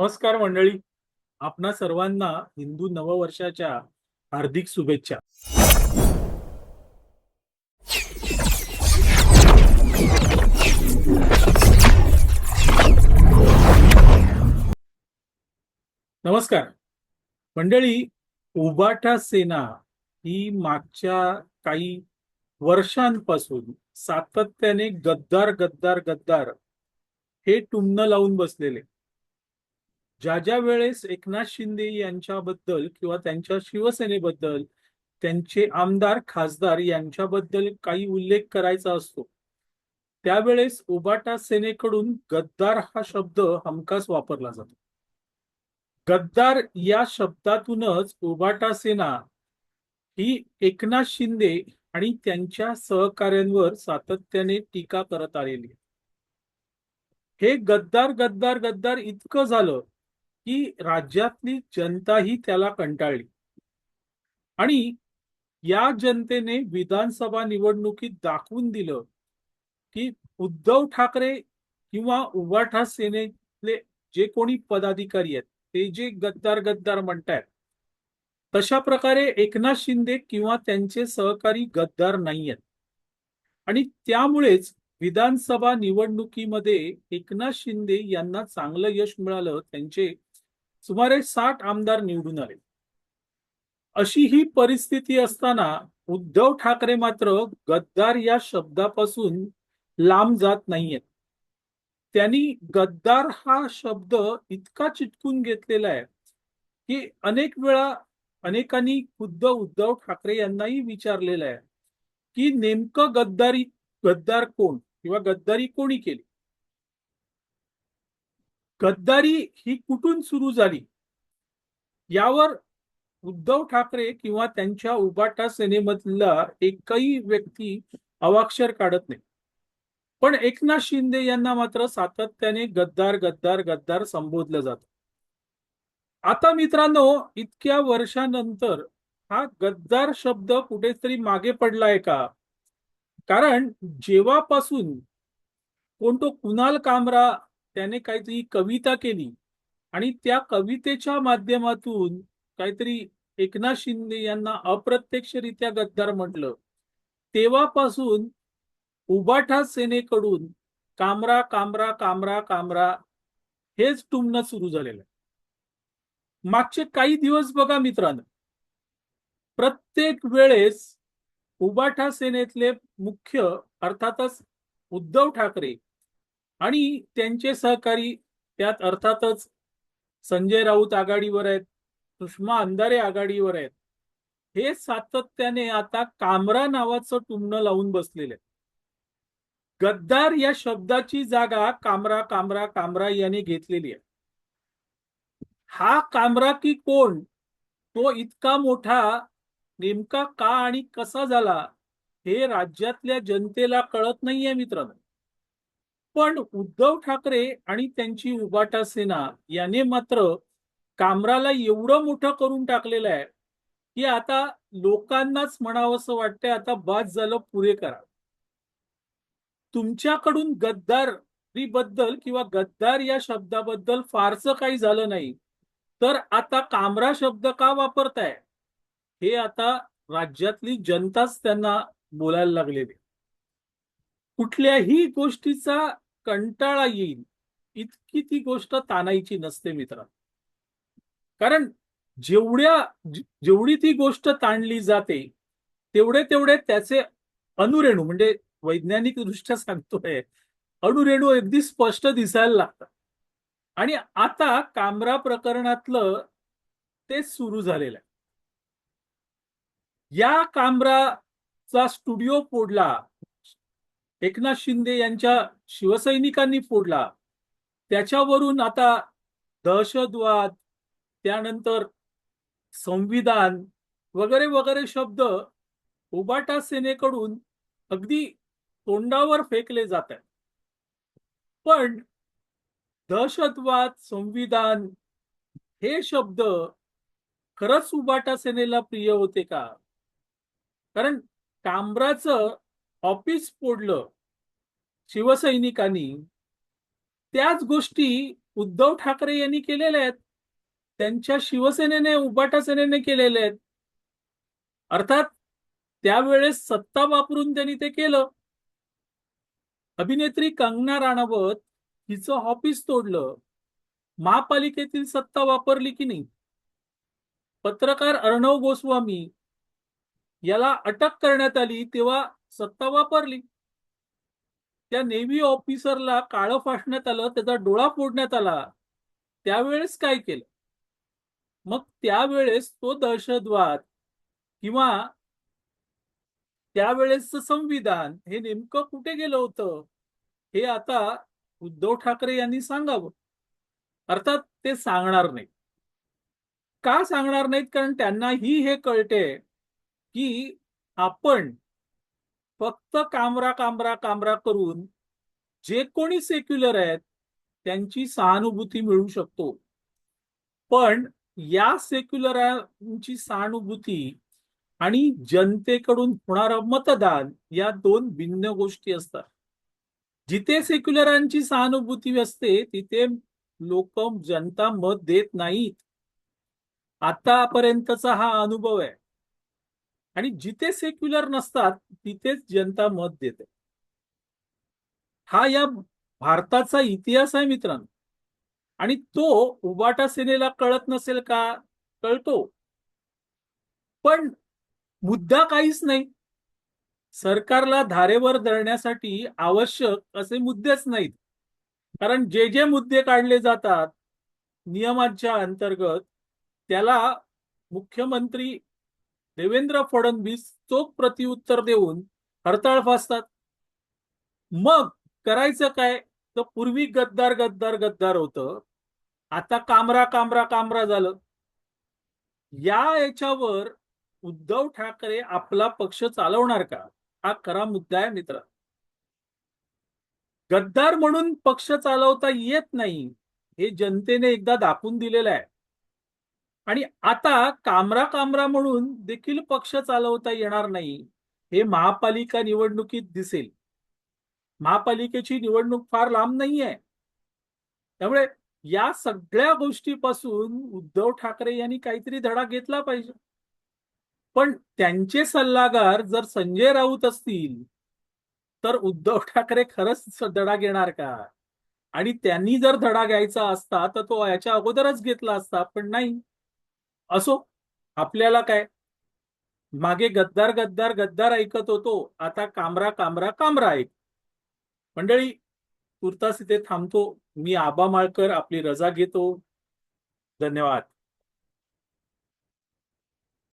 नमस्कार मंडळी. आपणा सर्वांना हिंदू नववर्षाच्या हार्दिक शुभेच्छा. नमस्कार. मंडळी उबाटा सेना ही मागच्या काही वर्षांपासून सातत्याने गद्दार गद्दार गद्दार हे टुमनं लावून बसलेले. ज्या ज्या वेळेस एकनाथ शिंदे यांच्याबद्दल किंवा त्यांच्या शिवसेनेबद्दल त्यांचे आमदार खासदार यांच्याबद्दल काही उल्लेख करायचा असतो त्यावेळेस उबाटा सेनेकडून गद्दार हा शब्द हमखास वापरला जातो. गद्दार या शब्दातूनच उबाटा सेना ही एकनाथ शिंदे आणि त्यांच्या सहकाऱ्यांवर सातत्याने टीका करत आलेली हे गद्दार गद्दार गद्दार इतकं झालं की राज्यातली जनताही त्याला कंटाळली. आणि या जनतेने विधानसभा निवडणुकीत दाखवून दिलं की उद्धव ठाकरे किंवा उभाठा सेनेतले जे कोणी पदाधिकारी आहेत ते जे गद्दार गद्दार म्हणतायत तशा प्रकारे एकनाथ शिंदे किंवा त्यांचे सहकारी गद्दार नाही आहेत आणि त्यामुळेच विधानसभा निवडणुकीमध्ये एकनाथ शिंदे यांना चांगलं यश मिळालं त्यांचे सुमारे साठ आमदार निवडून आले. अशी ही परिस्थिती असताना उद्धव ठाकरे मात्र गद्दार या शब्दापासून लांब जात नाहीयेत. त्यांनी गद्दार हा शब्द इतका चिटकून घेतलेला आहे की अनेक वेळा अनेकांनी खुद्द उद्धव ठाकरे यांनाही विचारलेलं आहे की नेमकं गद्दारी गद्दार कोण किंवा गद्दारी कोणी केली? गद्दारी ही कुठून सुरू झाली? यावर उद्धव ठाकरे किंवा त्यांच्या उबाटा सेनेमधला एकही व्यक्ती अवाक्षर काढत नाही. पण एकनाथ शिंदे यांना मात्र सातत्याने गद्दार गद्दार गद्दार संबोधलं जात. आता मित्रांनो इतक्या वर्षानंतर हा गद्दार शब्द कुठेतरी मागे पडलाय का? कारण जेव्हापासून कोण तो कुणाल कामरा त्याने काहीतरी कविता केली. आणि त्या कवितेच्या माध्यमातून काहीतरी एकनाथ शिंदे यांना अप्रत्यक्षरित्या गद्दार म्हटलं. तेव्हापासून उबाठा सेनेकडून कामरा कामरा कामरा कामरा हेच टुमणं सुरू झालेलं आहे. मागचे काही दिवस बघा मित्रांनो. प्रत्येक वेळेस उबाठा सेनेतले मुख्य अर्थातच उद्धव ठाकरे आणि त्यांचे सहकारी त्यात अर्थातच संजय राऊत आघाडीवर आहेत सुषमा अंधारे आघाडीवर आहेत. हे सातत्याने आता कामरा नावाचं टुमणं लावून बसलेले गद्दार या शब्दाची जागा कामरा कामरा कामरा याने घेतलेली आहे. हा कामरा की कोण? तो इतका मोठा नेमका का आणि कसा झाला हे राज्यातल्या जनतेला कळत नाहीये मित्रांनो. पण उद्धव ठाकरे आणि त्यांची उबाटा सेना याने मात्र कामराला एवढं मोठं करून टाकलेलं आहे की आता लोकांनाच म्हणावंसं वाटतंय आता बाद झालं पुरे करा. तुमच्याकडून गद्दारबद्दल किंवा गद्दार या शब्दाबद्दल फारसं काही झालं नाही. तर आता कामरा शब्द का वापरताय? हे आता राज्यातली जनताच त्यांना बोलायला लागलेली कुठल्याही गोष्टीचा कंटाळा येईल. इतकी ती गोष्ट ताणायची नसते मित्र कारण जेवढ्या जेवढी ती गोष्ट ताणली जाते तेवढे तेवढे त्याचे अनुरेणू म्हणजे वैज्ञानिक दृष्ट्या सांगतोय अणुरेणू अगदी स्पष्ट दिसायला लागतात. आणि आता कामरा प्रकरणातलं ते सुरू झालेलं आहे. या कामराचा स्टुडिओ फोडला एकनाथ शिंदे यांच्या शिवसैनिकांनी फोडला. त्याच्यावरून आता दहशतवाद त्यानंतर संविधान वगैरे वगैरे शब्द उबाटा सेनेकडून अगदी तोंडावर फेकले जात आहेत पण दहशतवाद संविधान हे शब्द खरंच उबाटा सेनेला प्रिय होते का? कारण कामराचं ऑफिस फोडलं शिवसैनिकांनी त्याच गोष्टी उद्धव ठाकरे यांनी केलेल्या आहेत. त्यांच्या शिवसेनेने उबाटा सेनेने केलेले आहेत. अर्थात त्यावेळेस सत्ता वापरून त्यांनी ते केलं. अभिनेत्री कंगना राणावत हिचं ऑफिस तोडलं. महापालिकेतील सत्ता वापरली की नाही? पत्रकार अर्णव गोस्वामी याला अटक करण्यात आली तेव्हा सत्ता वापरली. त्या नेव्ही ऑफिसरला काळं फासण्यात आलं त्याचा डोळा फोडण्यात आला. त्यावेळेस काय केलं? मग त्यावेळेस तो दहशतवाद किंवा त्यावेळेसचं संविधान हे नेमकं कुठे गेलं होतं? हे आता उद्धव ठाकरे यांनी सांगावं. अर्थात ते सांगणार नाही का सांगणार नाहीत? कारण त्यांनाही हे कळते की आपण फक्त कामरा कामरा कामरा करून जे कोणी सेक्युलर आहेत त्यांची सहानुभूती मिळू शकतो. पण या सेक्युलरांची सहानुभूती आणि जनतेकडून होणारं मतदान या दोन भिन्न गोष्टी असतात. जिथे सेक्युलरांची सहानुभूती असते तिथे लोक जनता मत देत नाहीत. आतापर्यंतचा हा अनुभव आहे. आणि जिथे सेक्युलर नसतात तिथेच जनता मत देते. हा या भारताचा इतिहास आहे मित्रांनो. आणि तो उबाटा सेनेला कळत नसेल का? कळतो. पण मुद्दा काहीच नाही. सरकारला धारेवर धरण्यासाठी आवश्यक असे मुद्देच नाहीत. कारण जे जे मुद्दे काढले जातात नियमांच्या अंतर्गत त्याला मुख्यमंत्री देवेंद्र फडणवीस चोख प्रतिउत्तर देऊन हरताळ फासतात. मग करायचं काय? तर पूर्वी गद्दार गद्दार गद्दार होतं. आता कामरा कामरा कामरा झालं. या याच्यावर उद्धव ठाकरे आपला पक्ष चालवणार का? हा खरा मुद्दा आहे मित्र. गद्दार म्हणून पक्ष चालवता येत नाही हे जनतेने एकदा दाखवून दिलेलं आहे. आणि आता कामरा कामरा म्हणून देखील पक्ष चालवता येणार नाही हे महापालिका निवडणुकीत दिसेल. महापालिकेची निवडणूक फार लांब नाहीये. त्यामुळे या सगळ्या गोष्टीपासून उद्धव ठाकरे यांनी काहीतरी धडा घेतला पाहिजे. पण त्यांचे सल्लागार जर संजय राऊत असतील तर उद्धव ठाकरे खरंच धडा घेणार का? आणि त्यांनी जर धडा घ्यायचा असता तर तो याच्या अगोदरच घेतला असता पण नाही. असो आपल्याला काय? मागे गद्दार गद्दार गद्दार ऐकत होतो आता कामरा कामरा कामरा ऐक. मंडळी तुर्तास इथे थांबतो. मी आबा माळकर आपली रजा घेतो. धन्यवाद.